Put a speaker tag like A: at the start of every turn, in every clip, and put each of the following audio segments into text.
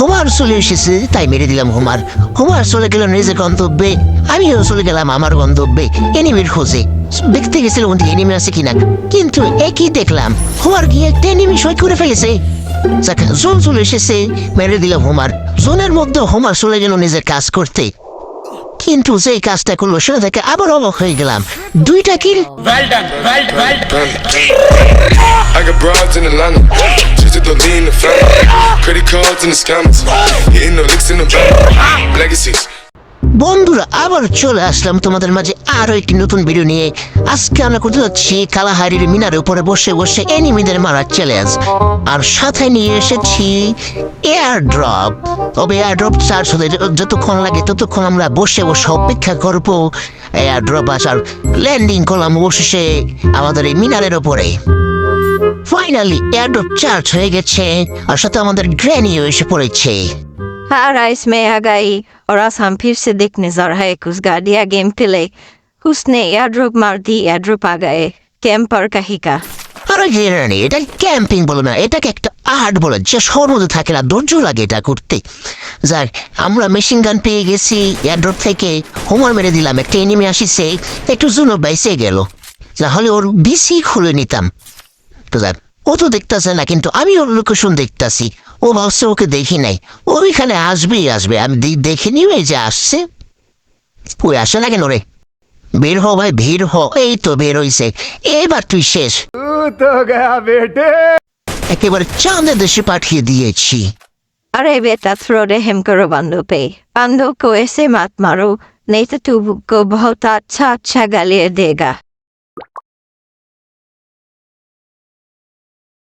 A: Homer চলে এসেছে, তাই মেরে দিলাম হুমার। হুমার চলে গেল নিজের গন্তব্যে। আমিও চলে গেলাম আমার গন্তব্যে। এনিমির খোঁজে। দেখতে গেছিল ওদিকে এনিমি আছে কিনা। কিন্তু একই দেখলাম, হুমার গিয়ে একটা এনিমি সই করে ফেলেছে। জোন চলে এসেছে, মেরে দিলাম হুমার। জোনের মধ্যে হুমার চলে গেল নিজের কাজ করতে। কিন্তু যেই কাজটা করলো সেটা দেখে আবার অবাক হয়ে গেলাম দুইটা কিল
B: I got broads in Atlanta. Just to lean in the family. Credit cards and the scammers. Hitting the licks in the back. Legacies.
A: বন্ধুরা, আবার চলে আসলাম তোমাদের মাঝে আরও একটি নতুন ভিডিও নিয়ে। আজকে আমরা করতে যাচ্ছি কালাহারির মিনারের উপরে বসে বসে এনিমিদের মারার চ্যালেঞ্জ আর সাথে নিয়ে এসেছি এয়ার ড্রপ তবে এয়ার ড্রপ চার্জ হতে যতক্ষণ লাগে ততক্ষণ আমরা বসে বসে অপেক্ষা করব এয়ার ড্রপ আসার ল্যান্ডিং করলাম অবশেষে আমাদের এই মিনারের উপরে। ফাইনালি এয়ারড্রপ চার্জ হয়ে গেছে, আর সাথে আমাদের গ্র্যানিও এসে পড়েছে।
C: Parais me hagai oras hampir sedik nizar haekus gadia gempile. Husne yadrug mardi yadrupagae. Kempar kahika.
A: আরে জেনে নি এটা ক্যাম্পিং বলো না এটাকে একটা আর্ট বলে যে সর সর্বদা থাকে না ধৈর্য লাগে এটা করতে যাক আমরা মেশিন গান পেয়ে গেছি এয়ারড্রপ থেকে হোমার মেরে দিলাম একটা এনিমি আসিছে একটু জুনো বাইসে গেল না হলে ওর বেশি খুলে নিতাম তো যাক ও তো দেখতেছে না, কিন্তু আমি ওর লোকেশন দেখতেছি। ও ভাবছে ওকে দেখি নাই। ও এখানে আসবেই আসবে। আমি দেখে নিও এই যে আসছে। ওই আসে না কেন রে? বের হ ভাই, ভিড় হ। এই তো বের হইছে। এবার তুই শেষ। একেবারে চাঁদের দেশে পাঠিয়ে দিয়েছি।
C: আরে বেটা ফ্রোডে হেম করো বান্ধবে। বান্ধব কো এসে মাত মারো, নেই তো তু বহুত আচ্ছা আচ্ছা গালিয়ে দেগা।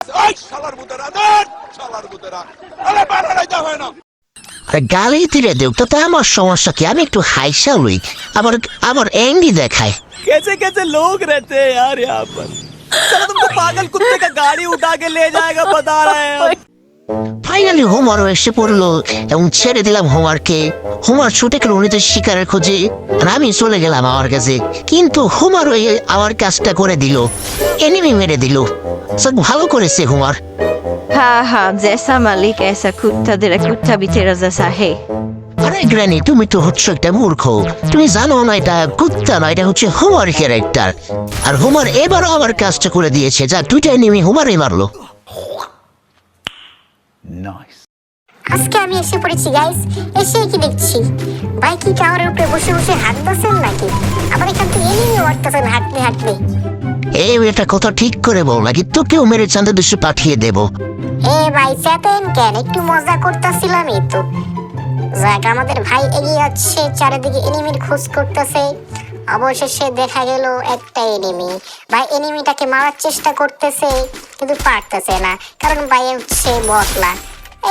C: तू को बहुत अच्छा अच्छा गालियाँ देगा
A: আরে গালি দিলে দেও তাতে আমার সমস্যা কি আমি একটু হাইসা লই আবার আবার অ্যাঙ্গি দেখায়
D: कैसे कैसे लोग रहते हैं यार यहाँ पर चलो तुमको पागल कुत्ते का गाड़ी उठा के ले जाएगा बता रहे हैं हम।
A: ফাইনালি হোমারও এসে পড়ল এবং ছেড়ে দিলাম হোমারকে হোমার ছুটে গেল উনি তো শিকারের খোঁজে আর আমি চলে গেলাম আমার কাছে। কিন্তু হোমার ওই আমার কাজটা করে দিল। এনিমি মেরে দিল। ভালো করেছে হোমার
C: হ্যাঁ হ্যাঁ মালিক এসা কুত্তা দেরা কুত্তা হে।
A: আরে গ্রানি তুমি তো হচ্ছ একটা মূর্খ। তুমি জানো না এটা কুত্তা না এটা হচ্ছে হোমার ক্যারেক্টার আর হোমার এবারও আমার কাজটা করে দিয়েছে। যা দুইটা এনিমি হোমারই মারলো।
E: আজকে আমি এসে পড়েছি গাইস এসে কি দেখছি? বাইকি টাওয়ারের উপরে বসে বসে হাঁটতেছেন নাকি? আবার এখান থেকে এনিমি মারতেছেন হাঁটতে হাঁটতে।
A: এই এটা কথা ঠিক করে বল নাকি তোকেও মেরে চাঁদের দেশে পাঠিয়ে দেবো?
E: এ ভাই চেতেন কেন? একটু মজা করতেছিলাম এই তো। যাক আমাদের ভাই এগিয়ে যাচ্ছে চারিদিকে এনিমির খোঁজ করতেছে। অবশেষে দেখা গেল একটা এনিমি। ভাই এনিমিটাকে মারার চেষ্টা করতেছে। কিন্তু পারতেছে না, কারণ ভাই হচ্ছে বটলা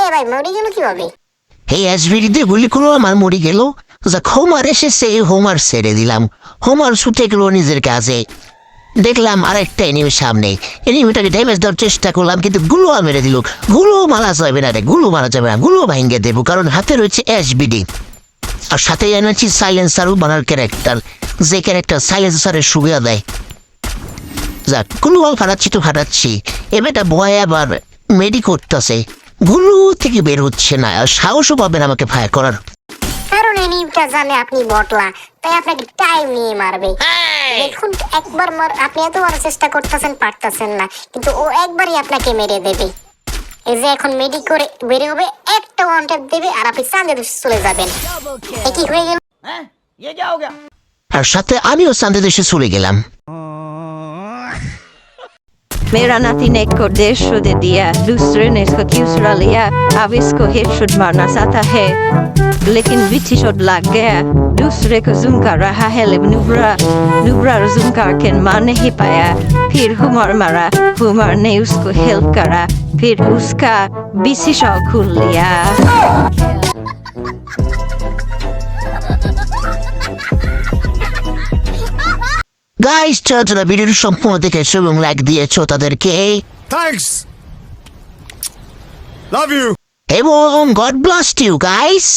E: এ ভাই, মরে গেল কীভাবে?
A: এই দিয়ে গুলি করল আমার মরে গেল। যাক, হোমার এসেছে হোমার ছেড়ে দিলাম। হোমার ছুটে গেল নিজের কাজে। দেখলাম আরেকটা এনিমির সামনে। এনিমিটাকে ড্যামেজ দেওয়ার চেষ্টা করলাম, কিন্তু গুলো মেরে দিল। গুলো মারা যাবে না রে, গুলো মারা যাবে না, গুলো ভাঙ্গে দেবো, কারণ হাতে রয়েছে এসবিডি। আর সাথে এনেছি সাইলেন্সারও বানার ক্যারেক্টার যে ক্যারেক্টার সাইলেন্সারের সুবিধা দেয়। যাকগুলো ফাটাচ্ছি তো ফাটাচ্ছি এবারটা ভয় আবার মেডি করতেছে। গুলো থেকে বের হচ্ছে না আর সাহসও পাবেন আমাকে ফায়ার করার।
E: কারণ এনিমিটা জানে আপনি বটলা তাই আপনাকে টাইম নিয়ে মারবে। দেখুন একবার মার আপনি এতবার চেষ্টা করতেছেন পারতেছেন না কিন্তু ও একবারই আপনাকে মেরে দেবে। এই যে এখন মেডি করে বের হবে একটা ওয়ান ট্যাপ দেবে আর আপনি চাঁদে চলে যাবেন। এ কি হয়ে গেল।
A: আর সাথে আমিও চাঁদে দেশে চলে গেলাম।
C: Medan att i Neko desho de dia, luströnes och kusralia, avisko hetsod marna satahe. Lekin vitishod lagge, lusreko zunkar raha heleb nubra, nubrar zunkar ken mane hipaya, pir humar mara, humar neusko helkara, pir uska, bisishal kullia.
A: Guys যারা ভিডিওটি সম্পূর্ণ দেখেছ এবং like দিয়েছ তাদেরকে।
F: Thanks love you
A: এবং God bless you guys